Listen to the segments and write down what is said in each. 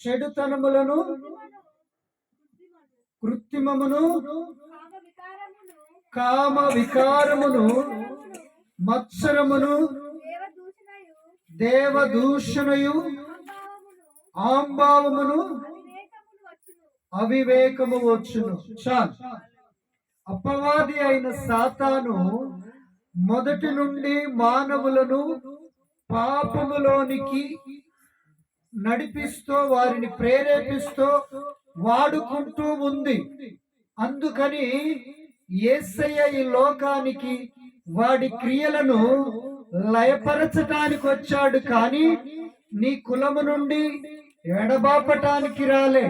చెడుతనములను కృత్రిమమును కామ వికారమును మత్సరమును దేవదూషణయు ఆంబావమును అవివేకము వచ్చును. చాల్. అపవాది అయిన సాతాను మొదటి నుండి మానవులను పాపములోనికి నడిపిస్తూ వారిని ప్రేరేపిస్తూ వాడుకుంటూ ఉంది. అందుకని ఏసయ్య ఈ లోకానికి వాడి క్రియలను లయపరచటానికి వచ్చాడు. కానీ నీ కులము నుండి ఎడబాపటానికి రాలే.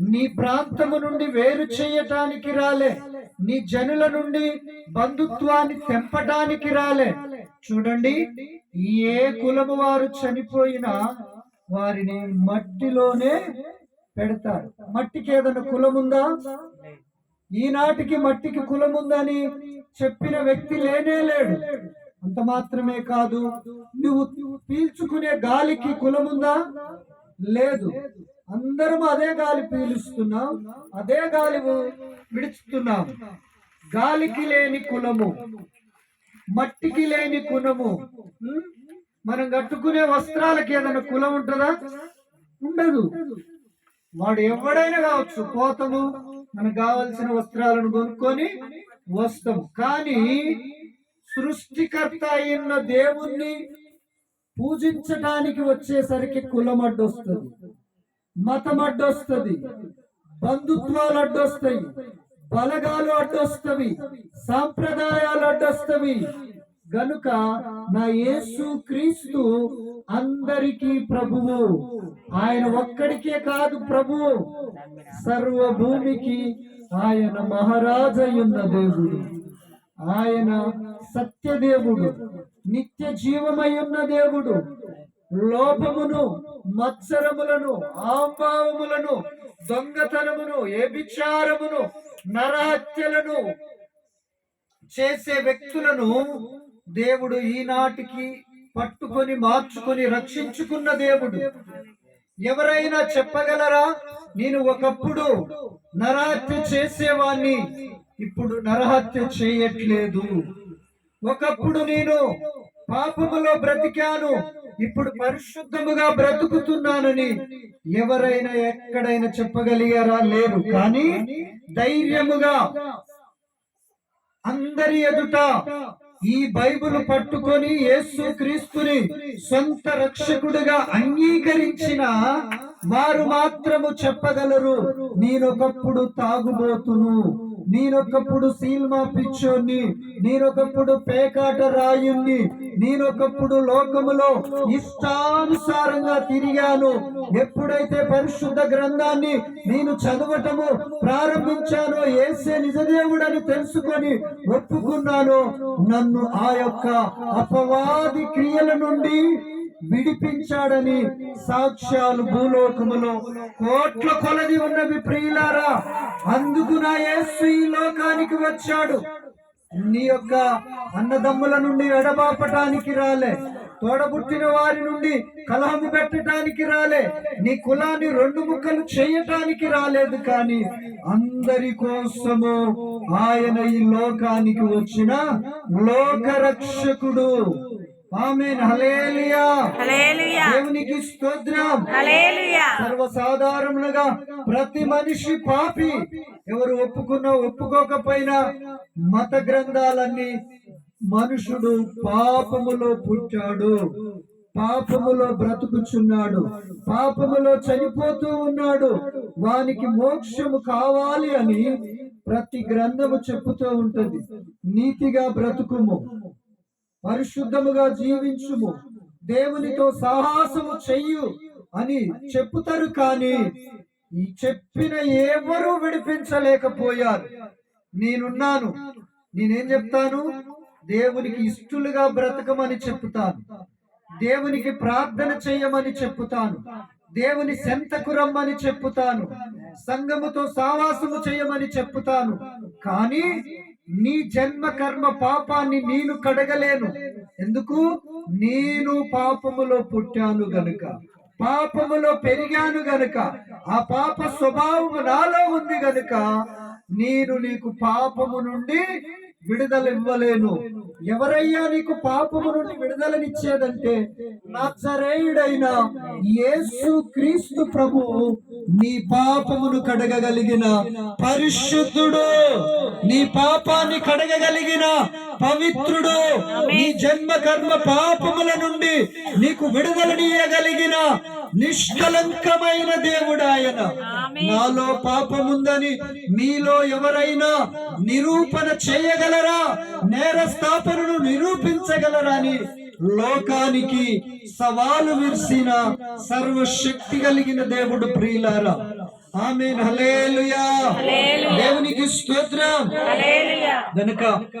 నీ ప్రాంతము నుండి వేరు చేయటానికి రాలే. నీ జనుల నుండి బంధుత్వాన్ని తెంపటానికి రాలే. చూడండి ఏ కులము వారు చనిపోయినా వారిని మట్టిలోనే పెడతారు. మట్టికి ఏదైనా కులముందా? ఈనాటికి మట్టికి కులముందని చెప్పిన వ్యక్తి లేనే లేడు. అంత మాత్రమే కాదు నువ్వు పీల్చుకునే గాలికి కులముందా? లేదు. అందరం అదే గాలి పీలుస్తున్నాం అదే గాలి విడుచుతున్నాం. గాలికి లేని కులము మట్టికి లేని కులము మనం కట్టుకునే వస్త్రాలకి ఏదైనా కులం ఉంటుందా? ఉండదు. వాడు ఎవడైనా కావచ్చు పోతాము మనకు కావలసిన వస్త్రాలను కొనుక్కొని వస్తాం కానీ సృష్టికర్త అయిన దేవుణ్ణి పూజించటానికి వచ్చేసరికి కులం అడ్డొస్తుంది మతం అడ్డొస్తుంది బంధుత్వాలు అడ్డొస్తాయి బలగాలు అడ్డొస్తవి సాంప్రదాయాలు అడ్డొస్తవి. గనుక నా యేసు క్రీస్తు అందరికీ ప్రభువు. ఆయన ఒక్కడికే కాదు ప్రభువు సర్వ భూమికి ఆయన మహారాజయున్న దేవుడు. ఆయన సత్యదేవుడు నిత్య జీవమయున్న దేవుడు. లోపమును మత్సరములను ఆంబావములను దొంగతనమును ఏభిచారమును నరహత్యలను చేసే వ్యక్తులను దేవుడు ఈనాటికి పట్టుకొని మార్చుకొని రక్షించుకున్న దేవుడు. ఎవరైనా చెప్పగలరా? నేను ఒకప్పుడు నరహత్య చేసేవాణ్ణి ఇప్పుడు నరహత్య చేయట్లేదు. ఒకప్పుడు నేను పాపములో బ్రతికాను ఇప్పుడు పరిశుద్ధముగా బ్రతుకుతున్నానని ఎవరైనా ఎక్కడైనా చెప్పగలిగారా? లేరు కానీ ధైర్యముగా అందరి ఎదుట ఈ బైబుల్ పట్టుకొని యేసు క్రీస్తుని సొంత రక్షకుడుగా అంగీకరించిన వారు మాత్రము చెప్పగలరు నేనొకప్పుడు తాగుబోతును. నేనొకప్పుడు సీల్మా పిచ్చోని నేనొకప్పుడు పేకాట రాయుణ్ణి నేనొకప్పుడు లోకములో ఇష్టానుసారంగా తిరిగాను. ఎప్పుడైతే పరిశుద్ధ గ్రంథాన్ని నేను చదవటము ప్రారంభించానో ఏసే నిజదేవుడని తెలుసుకొని ఒప్పుకున్నాను. నన్ను ఆ యొక్క అపవాది క్రియల నుండి విడిపించాడని సాక్ష్యాలు భూలోకములో కోట్ల కొలది ఉన్నవి ప్రియులారా. అందుకు నా యేసు ఈ లోకానికి వచ్చాడు. నీ యొక్క అన్నదమ్ముల నుండి ఎడబాపటానికి రాలే. తోడబుట్టిన వారి నుండి కలహము పెట్టడానికి రాలే. నీ కులాన్ని రెండు ముక్కలు చేయటానికి రాలేదు కానీ అందరి కోసము ఆయన ఈ లోకానికి వచ్చిన లోకరక్షకుడు. దేవునికి స్తోత్రం. సర్వసాధారణంగా ప్రతి మనిషి పాపి. ఎవరు ఒప్పుకున్నా ఒప్పుకోకపోయినా మత గ్రంథాలన్నీ మనుషుడు పాపములో పుట్టాడు. పాపములో బ్రతుకుచున్నాడు. పాపములో చనిపోతూ ఉన్నాడు. వానికి మోక్షము కావాలి అని ప్రతి గ్రంథము చెప్పుతూ ఉంటది. నీతిగా బ్రతుకుము. పరిశుద్ధముగా జీవించుము. దేవునితో సాహసము చెయ్యు అని చెప్పుతారు కానీ ఈ చెప్పిన ఎవరు విడిపించలేకపోయారు. నేనున్నాను. నేనేం చెప్తాను? దేవునికి ఇష్టలుగా బ్రతకమని చెప్తాను దేవునికి ప్రార్థన చేయమని చెప్పుతాను. దేవుని సెంతకు రమ్మని చెప్పుతాను. సంఘముతో సావాసము చేయమని చెప్పుతాను. కానీ నీ జన్మ కర్మ పాపాన్ని నేను కడగలేను. ఎందుకు? నేను పాపములో పుట్టాను గనుక పాపములో పెరిగాను గనుక ఆ పాప స్వభావము నాలో ఉంది గనుక నేను నీకు పాపము నుండి విడుదల ఇవ్వలేను. ఎవరయ్యా నీకు పాపము నుండి విడుదలనిచ్చేదంటే నజరేయుడైన యేసు క్రీస్తు ప్రభు నీ పాపమును కడగగలిగిన పరిశుద్ధుడు. నీ పాపాన్ని కడగగలిగిన పవిత్రుడు. నీ జన్మ కర్మ పాపముల నుండి నీకు విడుదలనీయగలిగిన నిష్కలంకమైన దేవుడు ఆయన నాలో పాపముందని మీలో ఎవరైనా నిరూపణ చేయగలరా? నేరస్థాపనను నిరూపించగలరా అని లోకానికి సవాలు విరిసిన సర్వశక్తి కలిగిన దేవుడు ప్రియులారా. ఆమె దేవునికి స్తోత్రం. గనుక